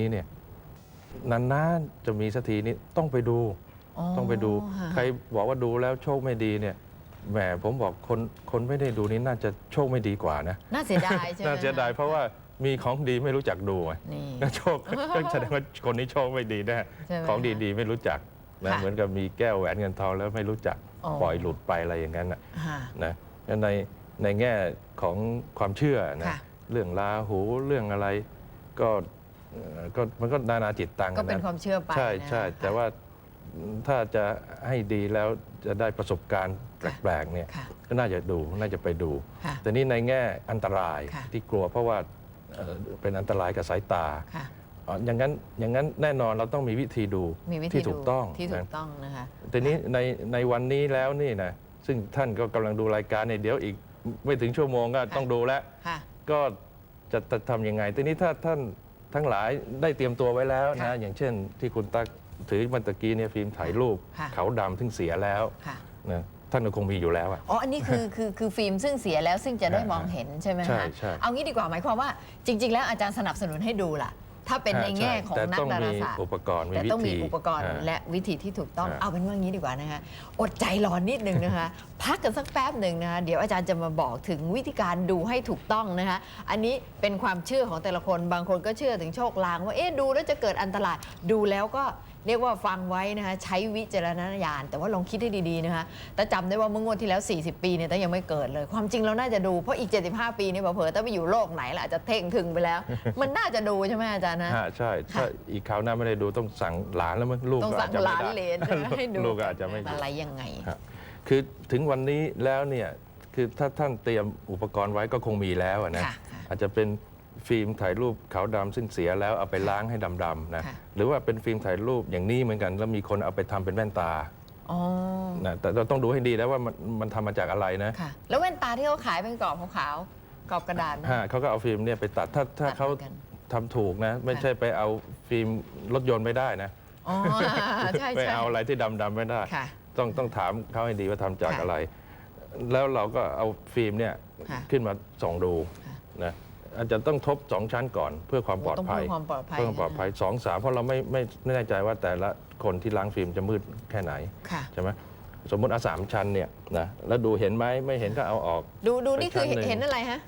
นี้เนี่ยนานๆจะมีสักทีนี้ต้องไปดู ต้องไปดูค่ะใครบอกว่าดูแล้วโชคไม่ดีเนี่ยแหมผมบอกคนคนไม่ได้ดูนี้น่าจะโชคไม่ดีกว่านะ น่าเสียดายใช่ไหมน่าเสียดายเพราะว่ามีของดีไม่รู้จักดูไงนี่ก็โชคก็แสดงว่าคนนี้โชคไม่ดีแน่ใช่ไหมของดีๆไม่รู้จักนะค่ะเหมือนกับมีแก้วแหวนเงินทองแล้วไม่รู้จักอ๋อปล่อยหลุดไปอะไรอย่างนั้นนะค่ะนะในในแง่ของความเชื่อนะค่ะเรื่องลาหูเรื่องอะไรก็ เอ่อก็มันก็นานาจิตตังก็เป็นนะความเชื่อไปใช่นะ ใช่คะแต่ว่าถ้าจะให้ดีแล้วจะได้ประสบการณ์ค่ะแปลกๆเนี่ยค่ะ ก็น่าจะดูน่าจะไปดู ค่ะ แต่นี่ในแง่อันตรายค่ะ ที่กลัวเพราะว่าเอ่อเป็นอันตรายกับสายตาค่ะ อ๋ออย่างนั้นอย่างนั้นแน่นอนเราต้องมีวิธีดู มีวิธีที่ถูกดูต้องที่ถูนะกต้องนะคะแต่นี้ในในวันนี้แล้วนี่นะซึ่งท่านก็กำลังดูรายการเนี่ยเดี๋ยวอีกไม่ถึงชั่วโมงก็ต้องดูแล้ว ค่ะ ก็จะจะทำยังไงทีนี้ถ้าท่าน ทั้งหลายได้เตรียมตัวไว้แล้วค่ะนะอย่างเช่นที่คุณตักถือมันตะกี้เนี่ยฟิล์มถ่ายรูปค่ะเขาดำซึ่งเสียแล้วค่ะ นะท่านก็คงมีอยู่แล้วอะ อ๋อ อันนี้คือ คือคือฟิล์มซึ่งเสียแล้วซึ่งจะได้อ่ามองเห็นใช่ไหมใช่คะใช่เอางี้ดีกว่าหมายความว่าจริง ๆ แล้วอาจารย์สนับสนุนให้ดูล่ะ ถ้าเป็นในแง่ของแต่นักต้องดามีราศาสตร์อุปกรณ์มีแต่วิต้องมีธีอุปกรณ์อ่าและวิธีที่ถูกต้องอ่าเอาเป็นว่างี้ดีกว่านะคะอดใจรอนิดนึงนะคะ พักกันสักแป๊บหนึ่งนะคะเดี๋ยวอาจารย์จะมาบอกถึงวิธีการดูให้ถูกต้องนะคะอันนี้เป็นความเชื่อของแต่ละคนบางคนก็เชื่อถึงโชคลางว่าเอ๊ะดูแล้วจะเกิดอันตรายดูแล้วก็ เรียกว่าฟังไว้นะคะใช้วิจารณญาณแต่ว่าลองคิดให้ดีๆนะคะแต่จำได้ว่าเมื่องวดที่แล้ว 40 ปีเนี่ยแต่ยังไม่เกิดเลย ความจริงเราน่าจะดูเพราะอีก 75 ปีเนี่ยเผลอๆถ้าไปอยู่โลกไหนล่ะอาจจะเท่งถึงไปแล้ว มันน่าจะดูใช่ไหมอาจารย์นะฮะใช่ถ้าอีกคราวหน้าไม่ได้ดูต้องสั่งหลานแล้วมั้งลูกต้องก็สั่อางจจะหไม่ลานได้ เหลนนะให้ดูลูกก็อาจจะไม่ดู อะไรยังไง ครับคือถึงวันนี้แล้วเนี่ยคือถ้าท่านเตรียมอุปกรณ์ไว้ก็คงมีแล้วอะนะค่ะค่ะอาจจะเป็น ฟิล์มถ่ายรูปขาวดำซึ่งเสียแล้วเอาไปล้างให้ดำๆนะค่ะ หรือว่าเป็นฟิล์มถ่ายรูปอย่างนี้เหมือนกัน แล้วมีคนเอาไปทำเป็นแว่นตาอ๋อ นะแต่เราต้องดูให้ดีแล้วว่ามันมันทำมาจากอะไรนะค่ะ แล้วแว่นตาที่เขาขายเป็นกรอบขาวๆกรอบกระดาษนะ ฮะเขาก็เอาฟิล์มเนี่ยไปตัดถ้าถ้าตัดเขาเหมือนกัน ทำถูกนะ ไม่ใช่ไปเอาฟิล์มรถยนต์ไม่ได้นะอ๋อ ใช่ไปใช่เอาอะไรที่ดำๆไม่ได้ ค่ะ ต้องต้องถามเขาให้ดีว่าทำจากค่ะอะไร แล้วเราก็เอาฟิล์มเนี่ยค่ะขึ้นมาส่องดูค่ะ นะ อาจจะต้องทบสองชั้นก่อนเพื่อความปลอดต้องภัเพื่ยอความปลอดภัยเพื่อความปลอดภัยสองสามเพราะเราไม่ไม่ไม่แน่ใจว่าแต่ละคนที่ล้างฟิล์มจะมืดแค่ไหนค่ะ ใช่ไหมสมมติเอาสามชั้นเนี่ยนะแล้วดูเห็นไหมไม่เห็นก็เอาออก ดูดูนี่คือไปชั้นหนึ่งเห็นอะไรฮะ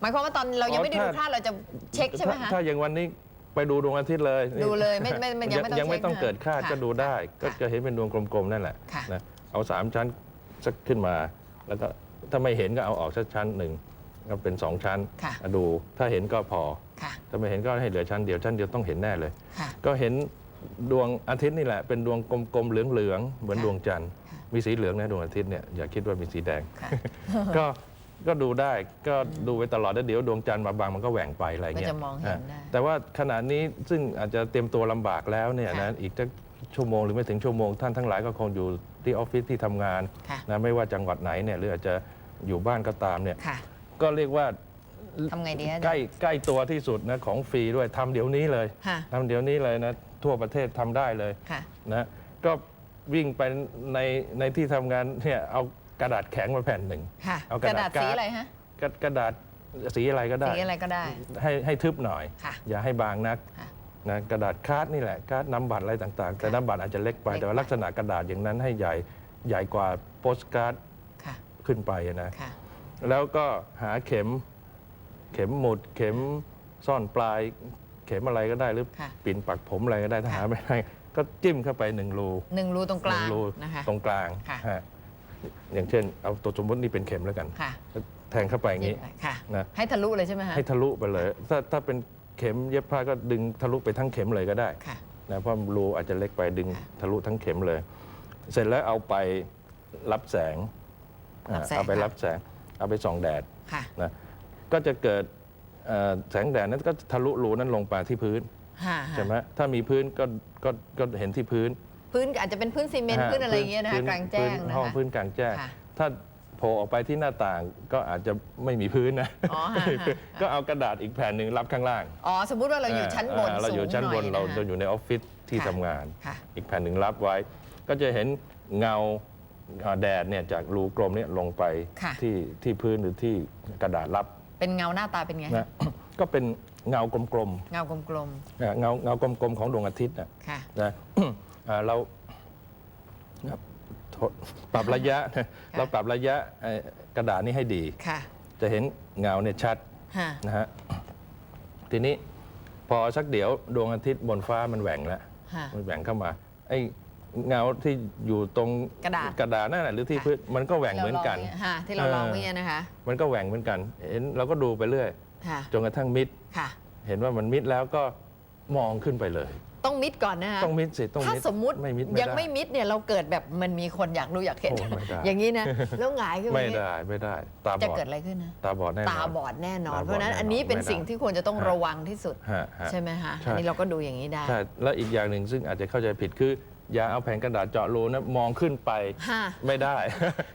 หมายความว่าตอนเรายังไม่ได้อ๋ดูอถ้าพลาดเราจะเช็คใช่ไหมถ้าฮะถ้าอย่างวันนี้ไปดูดวงอาทิตย์เลยดูเลยไม่ไม่ไม่ยังไม่ต้องยังไม่ต้องเช็คนะเกิดคาดค่ะก็ดูได้ ก็ค่ะจะเห็นเป็นดวงกลมๆนั่นแหละค่ะนะเอาสามชั้นสักขึ้นมา แล้วก็ถ้าไม่เห็นก็เอาออกสักชั้นหนึ่ง ก็เป็นสองชั้นค่ะดูถ้าเห็นก็พอ ค่ะถ้าไม่เห็นก็ให้เหลือชั้นเดียวชั้นเดียวต้องเห็นแน่เลย ค่ะ ก็เห็นดวงอาทิตย์นี่แหละเป็นดวงกลมๆเหลืองๆเหมือนค่ะดวงจันทร์ค่ะมีสีเหลืองนะดวงอาทิตย์เนี่ยอย่าคิดว่ามีสีแดง ค่ะ ก็ก็ดูได้ก็ดูไปตลอดแล้วเดี๋ยวดวงจันทร์มาบังมันก็แหว่งไปอะไรก็เงี้ยจะมองเห็นอะได้แต่ว่าขณะนี้ซึ่งอาจจะเตรียมตัวลำบากแล้วเนี่ยค่ะนะอีกสักชั่วโมงหรือไม่ถึงชั่วโมงท่านทั้งหลายก็คงอยู่ที่ออฟฟิศที่ทำงานค่ะ นะไม่ว่าจังหวัดไหนเนี่ยหรืออาจจะอยู่บ้านก็ตามเนี่ย ค่ะ ก็เรียกว่าทำไงดีฮะใกล้ใกล้ตัวที่สุดนะของฟรีด้วยทำเดี๋ยวนี้เลยค่ะทำเดี๋ยวนี้เลยนะทั่วประเทศทำได้เลยค่ะนะก็วิ่งไปในในที่ทำงานเนี่ยเอากระดาษแข็งมาแผ่นหนึ่งค่ะเอากกระระดาดาษษสีการ์ดอะไรฮะกระกระดาษสีอะไรก็ได้สีอะไรก็ได้ ให้ให้ทึบหน่อยค่ะอย่าให้บางนักค่ะนะกระดาษคาร์ดนี่แหละคาร์ดนำบัตรอะไรต่างๆ แต่ค่ะนำบัตรอาจจะเล็กไปเล็กไปแต่ว่าลักษณะกระดาษอย่างนั้นให้ใหญ่ใหญ่กว่าโปสการ์ดค่ะขึ้นไปนะค่ะ แล้วก็หาเข็มเข็มหมุด เข็มซ่อนปลาย เข็มอะไรก็ได้หรือค่ะปิ่นปักผมอะไรก็ได้ถ้าค่ะ หาไม่ได้ก็จิ้มเข้าไปหนึ่งรูหนึ่งรูตรงกหลานึ่งงรูนะคะ ตรงกลางค่ะ ฮะอย่างเช่น เอาตัวสมมตินี่เป็นเข็มแล้วกัน ค่ะแทงเข้าไปอย่างนี้ ค่ะ นะ ให้ทะลุเลยใช่ไหมฮะให้ทะลุไปเลย ถ้าถ้าเป็นเข็มเย็บผ้าก็ดึงทะลุไปทั้งเข็มเลยก็ได้ ค่ะ นะเพราะรูอาจจะเล็กไปดึงค่ะทะลุทั้งเข็มเลย เสร็จแล้วเอาไปรับแสงรับแสงเอาไปค่ะ รับแสง เอาไปส่องแดดค่ะ นะก็จะเกิดเอ่อแสงแดดนั้นก็ทะลุรูนั้นลงไปที่พื้นค่ะใช่ไหมถ้ามีพื้นก็ก็ก็เห็นที่พื้นพื้นอาจจะเป็นพื้นซีเมนต์ฮะพื้นอะไรอย่างเงี้ยนะคะพื้กลางแจ้งพื้นะห้องคะ พื้นกลางแจ้ง ค่ะถ้าโผล่ออกไปที่หน้าต่างก็อาจจะไม่มีพื้นนะอ๋อฮะฮะ ก็เอากระดาษอีกแผ่นหนึ่งรับข้างล่าง อ๋อสมมุติว่าเราอยู่ชั้นบนอ่าเราอยู่ชั้นบนสูงหเราอยะคะ เราอยู่ในออฟฟิศที่ค่ะทำงาน ค่ะ อีกแผ่นหนึ่งรับไว้ ก็จะเห็นเงาอ่า แดดเนี่ยจากรูกลมเนี่ยลงไปค่ะ ที่ที่พื้นหรือที่กระดาษรับเป็นเงาหน้าตาเป็นไงนะ ก็เป็นเงากลมเงากลมๆนะเงาเงากลมๆของดวงอาทิตย์นะ ๆค่ะ นะ อ่าเราครับโทษปรับระยะนะเราปรับระยะเอ่อกระดาษนี้ให้ดี ค่ะจะเห็นเงาเนี่ยชัดฮะนะฮะทีนี้พอสักเดี๋ยวดวงอาทิตย์บนฟ้ามันแหว่งแล้ว ฮะมันแหว่งเข้ามาไอ้ เงาที่อยู่ตรงกระดาษกระดาษนั่นแหละหรือที่ค่ะ พื้นมันก็แหว่งเหมือนกันฮะที่เราลองเออเมื่อกี้นะคะมันก็แหว่งเหมือนกันเห็นเราก็ดูไปเรื่อยค่ะจนกระทั่งมิด ค่ะ เห็นว่ามันมิดแล้วก็มองขึ้นไปเลย ต้องมิดก่อนนะคะ ต้องมิดสิต้องถ้ามิดสมมุติไม่มิดยังด้ ไม่มิดเนี่ยเราเกิดแบบมันมีคนอยากดูอยากเห็น โอ้ไม่ได้ อย่างนี้นะแล้วหงายขึ้นมาไม่อย่างนี้ได้ไม่ได้ ตาบจะอดเกิดอะไรขึ้นนะตาบอดแน่นอน ตาบอดแน่นอน ตาบอดเพราะฉะนั้นแน่นอนอันนี้เป็นไม่ได้สิ่งที่ควรจะต้องฮะ ระวังที่สุด ฮะฮะ ใช่ไหมฮะใช่ อันนี้เราก็ดูอย่างนี้ได้ ใช่แล้วอีกอย่างหนึ่งซึ่งอาจจะเข้าใจผิดคือ อย่าเอาแผ่นกระดาษเจาะรูนะมองขึ้นไปฮะไม่ได้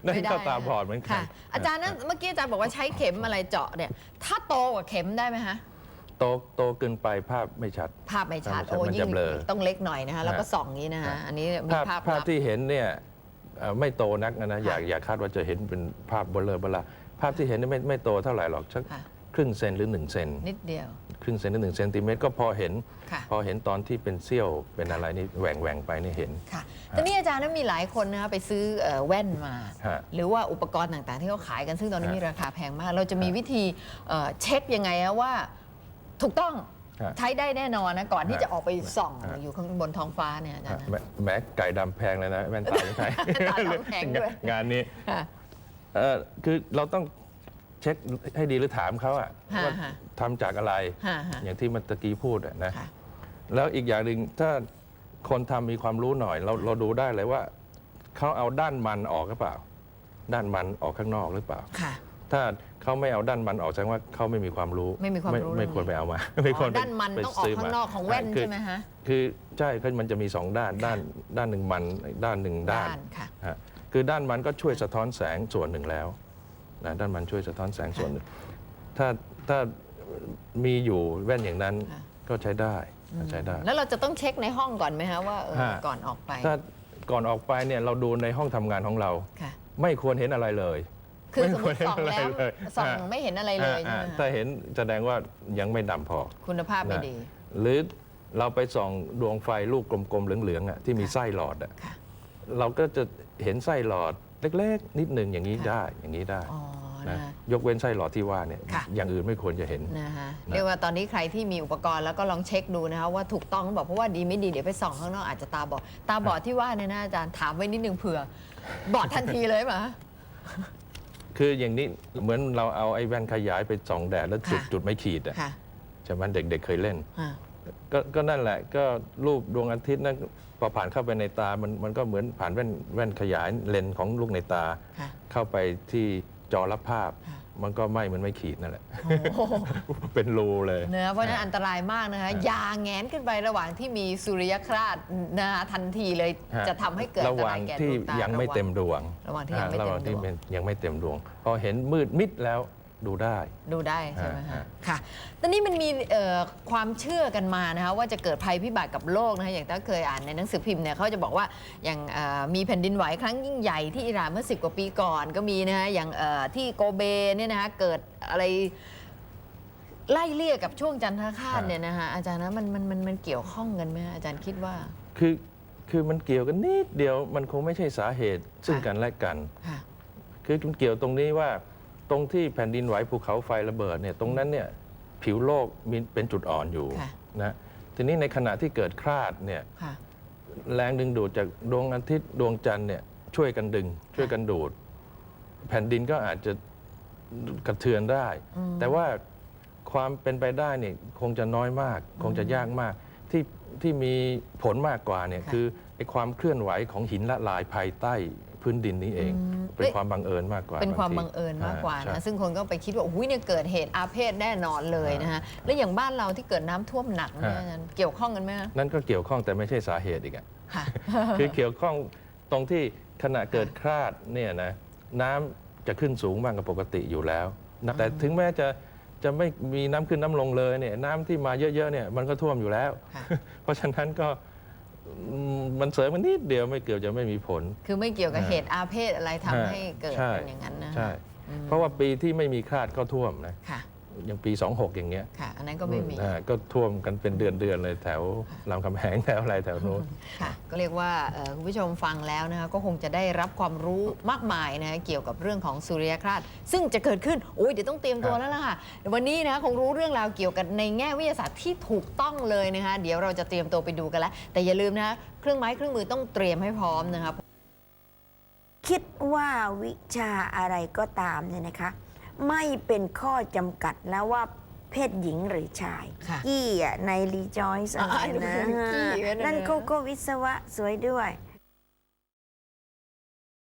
นั่นไม่ได้ก็ตาบอดเหมือนกันค่ะอาจารย์นั้นเมื่อกี้อาจารย์บอกว่าใช้เข็มอะไรเจาะเนี่ย ถ้าโตกว่าเข็มได้ไหมฮะโตโตเกินไปภาพไม่ชัด ภาพไม่ชัด ภาพไม่ชัดโอ้มันยิ่จะงเบลอต้องเล็กหน่อยนะคะ แล้วก็ฮะส่องอย่างนี้นะฮะฮะ อันนี้มีภาพภาพภาพลับ ที่เห็นเนี่ยเอ่อไม่โตนักนะนะค่ะอย่าอย่าคาดว่าจะเห็นเป็นภาพเบลอเบลาภาพที่เห็นเนี่ยไม่ไม่โตเท่าไหร่หรอกสักค่ะ ครึ่งเซนหรือหนึ่งเซนนิดเดียว ครึ่งเซนหรือหนึ่งเซนติเมตรก็พอเห็น ค่ะ พอเห็นตอนที่เป็นเสี้ยวเป็นอะไรนี่แหว่งแหว่งไปนี่เห็น ค่ะแต่นี่อาจารย์นั้นมีหลายคนนะคะไปซื้อเอ่อแว่นมา ฮะหรือว่าอุปกรณ์ต่างๆ ที่เขาขายกันซึ่งตอนนี้ฮะมีราคาแพงมาก เราจะมีฮะวิธีเอ่อเช็คยังไงอะว่าถูกต้องฮะใช้ได้แน่นอนนะก่อนที่ฮะจะออกไปส่องฮะ อยู่ข้างบนท้องฟ้าเนี่ยอาจารย์นะ แม้แม้ไก่ดำแพงเลยนะแว่นตาไม่ใช่ ตาดำแพงด้วย งานนี้ ค่ะ เอ่อคือเราต้อง เช็คให้ดีหรือถามเขาอะฮะว่าฮะ ทำจากอะไร ฮะฮะ อย่างที่เมันตะกี้พูดอะนะค่ะ แล้วอีกอย่างหนึ่งถ้าคนทำมีความรู้หน่อย เราเราดูได้เลยว่าเขาเอาด้านมันออกหรือเปล่า ด้านมันออกข้างนอกหรือเปล่า ค่ะ ถ้าเขาไม่เอาด้านมันออกแสดงว่าเขาไม่มีความรู้ไม่มีความรู้ไม่เรื่องควรไปนี้เอามา ไม่ควรอ๋อไปด้านมันไปต้องออกซื้ข้างนอกของแว่นคืใช่ไหมฮะ คือใช่คือมันจะมีสองด้านด้านด้านหนึ่งมันด้านหนึ่งด้าน ค่ะ ฮะคือด้านมันก็ช่วยสะท้อนแสงส่วนหนึ่งแล้ว นะด้านมันช่วยสะท้อนแสงส่วนหนึ่งถ้าถ้ามีอยู่แว่นอย่างนั้นค่ะก็ใช้ได้ใช้ได้ แล้วเราจะต้องเช็คในห้องก่อนไหมคะว่าเออฮะก่อนออกไป ถ้าก่อนออกไปเนี่ยเราดูในห้องทำงานของเราค่ะไม่ควรเห็นอะไรเลย คือไม่สมมติส่องควรเห็นอะไรแล้วเลยส่องฮะไม่เห็นอะไรเลยใช่อ่าไหมถ้าคะเห็นแสดงว่ายังไม่ดำพอ คุณภาพไม่นะดี หรือเราไปส่องดวงไฟลูกกลมๆเหลืองๆอะที่มีค่ะไส้หลอดอะค่ะเราก็จะเห็นไส้หลอด เล็กๆ นิดหนึ่งอย่างนี้ค่ะได้อย่างนี้ได้อ๋อนะนะคะยกเว้นไส้หลอดที่ว่าเนี่ยค่ะ อย่างอื่นไม่ควรจะเห็น นะคะนะ เรียกว่าตอนนี้ใครที่มีอุปกรณ์แล้วก็ลองเช็คดูนะคะว่าถูกต้องบอกเพราะว่าดีไม่ดีเดี๋ยวไปส่องข้างนอกอาจจะตาบอดตาบอดที่ว่าเนี่ยนะอาจารย์ถามไว้นิดนึงเผื่อบอดทันทีเลยไหมะคืออย่างนี้เหมือนเราเอาไอ้แว่นขยายไปส่องแดดแล้วจุดค่ะ จุดไม่ขีดอะค่ะใช่ไหมเด็กๆเคยเล่น อ่า ก็ก็นั่นแหละก็รูปดวงอาทิตย์นั้นพอผ่านเข้าไปในตามันมันก็เหมือนผ่านแว่นแว่นขยายเลนส์ของลูกในตา ค่ะเข้าไปที่จอรับภาพ ค่ะ มันก็ไหม่มันไม่ขีดนั่นแหละ โอ้โห เป็นรูเลย เนื้อะเพราะฉะนั้นอันตรายมากนะคะฮะอยาแงนขึ้นไประหว่างที่มีสุริยคราสนะคะทันทีเลยฮะจะทำให้เกิดอัระนหตว่ารา งยแก่ดที่วงตายังไม่ระวัเต็มดวงระหว่างที่ยังไม่ระหเต็ว่างมดที่วงเป็นยังไม่เต็มดวง พอเห็นมืดมิดแล้ว ดูได้ ดูได้ใช่ไหมฮะ ฮะค่ะ ตอนนี้มันมีเอ่อความเชื่อกันมานะคะว่าจะเกิดภัยพิบัติกับโลกนะคะอย่างถ้าเคยอ่านในหนังสือพิมพ์เนี่ยเขาจะบอกว่าอย่างเอ่อมีแผ่นดินไหวครั้งยิ่งใหญ่ที่อิหร่านเมื่อ 10 กว่าปีก่อนก็มีนะคะอย่างเอ่อที่โกเบเนี่ยนะคะเกิดอะไรไล่เลี่ยกับช่วงจันทคาตเนี่ยนะคะอาจารย์นะมันมันมันมันเกี่ยวข้องกันไหมคะอาจารย์คิดว่า คือคือมันเกี่ยวกันนิดเดียวมันคงไม่ใช่สาเหตุซึ่งค่ะ กันและกัน ค่ะ คือมันเกี่ยวตรงนี้ว่า ตรงที่แผ่นดินไหวภูเขาไฟระเบิดเนี่ยตรงนั้นเนี่ยผิวโลกมีเป็นจุดอ่อนอยู่ค่ะ นะทีนี้ในขณะที่เกิดคลาดเนี่ยค่ะ แรงดึงดูดจากดวงอาทิตย์ดวงจันทร์เนี่ยช่วยกันดึง ช่วยกันดูด แผ่นดินก็อาจจะกระเทือนได้ อืม แต่ว่าความเป็นไปได้เนี่ยคงจะน้อยมาก คงจะยากมาก ที่ที่มีผลมากกว่าเนี่ยค่ะ คือไอ้ความเคลื่อนไหวของหินละลายภายใต้ พื้นดินนี้เองอืมเป็นความบังเอิญมากกว่าเป็นความทีบังเอิญมากกว่าใช่นะซึ่งคนก็ไปคิดว่าอุ้ยเนี่ยเกิดเหตุอาเพศแน่นอนเลยนะฮะแล้วอย่างบ้านเราที่เกิดน้ำท่วมหนักเนี่ยฮะอาจารย์เกี่ยวข้องกันไหมคะนั่นก็เกี่ยวข้องแต่ไม่ใช่สาเหตุอีกอะค่ะคือเกี่ยวข้องตรงที่ขณะเกิดคลาดเนี่ยนะน้ำจะขึ้นสูงมากกว่าปกติอยู่แล้วนะแต่ถึงแม้จะจะไม่มีน้ำขึ้นน้ำลงเลยเนี่ยน้ำที่มาเยอะๆเนี่ยมันก็ท่วมอยู่แล้วค่ะเพราะฉะนั้นก็อื มมันเสริมมันนิดเดียวไม่เกี่ยวจะไม่มีผล คือไม่เกี่ยวกับฮะเหตุอาเพศอะไรทำฮะให้เกิดใช่เป็นอย่างนั้นนะใช่อืมเพราะว่าปีที่ไม่มีคลาดก็ท่วมนะค่ะ อย่างปี 26 อย่างเงี้ยค่ะ อันนั้นก็ไม่มีอ่าก็ท่วมกันเป็นเดือนๆเลยแถวรามคำแหงแถวอะไรแถวนู้น ค่ะ ก็เรียกว่าเอ่อคุณผู้ชมฟังแล้วนะคะก็คงจะได้รับความรู้มากมายนะเกี่ยวกับเรื่องของสุริยคราสซึ่งจะเกิดขึ้นโอ้ยเดี๋ยวต้องเตรียมตัวครับ แล้วล่ะค่ะวันนี้นะคะคงรู้เรื่องราวเกี่ยวกับในแง่วิทยาศาสตร์ที่ถูกต้องเลยนะคะเดี๋ยวเราจะเตรียมตัวไปดูกันแล้ว แต่อย่าลืมนะคะเครื่องไม้เครื่องมือต้องเตรียมให้พร้อมนะคะ คิดว่าวิชาอะไรก็ตามเนี่ยนะคะ ไม่เป็นข้อจำกัดแล้วว่าเพศหญิงหรือชาย ค่ะกี้อะในรีจอยส์อะไรอ่านะ ดูกี้ก็นะ นั่นก็ก็วิศวะสวยด้วย